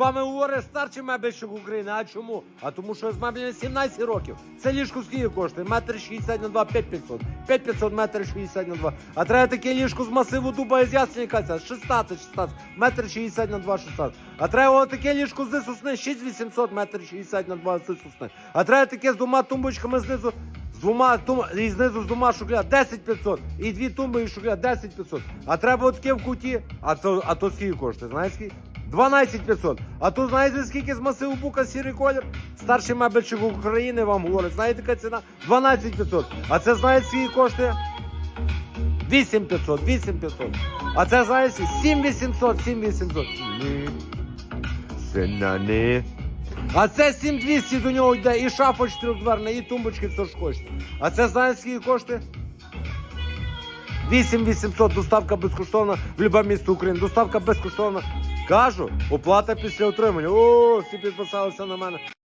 вами говорить старший мебельщик України. А чому? А тому що з меблями 17 років. Це ліжко скільки коштує? Метр 60 на 2, 5500. 5500 метр 60 на 2. А треба таке ліжко з масиву дуба із ясенька, це 16, 16. Метр 60 на 2, 16. А треба таке ліжко з сосни 6800 метр 60 на 2 з сосни. А треба таке з двома тумбочками знизу з двома тум... і знизу з двома шухляд 10 500. І дві тумби і шухляд 10 500. А треба отаке в куті, а то, а то скільки коштує, знаєш скільки? 12 500. А тут знаєте скільки з масиву бука сірий колір? Старший мебельщик України вам говорить. Знаєте яка ціна? 12 500. А це знаєте скільки коштує? 8 500, 8 500. А це знаєте 7 800, 7 800. Ні. Це на не. А це 7200 до нього йде і шафа чотирьохдверна, і тумбочки, все ж хочете. А це знаєте скільки коштує? 8800 доставка безкоштовна в любе місто України. Доставка безкоштовна. Кажу, оплата після отримання. О, всі підписалися на мене.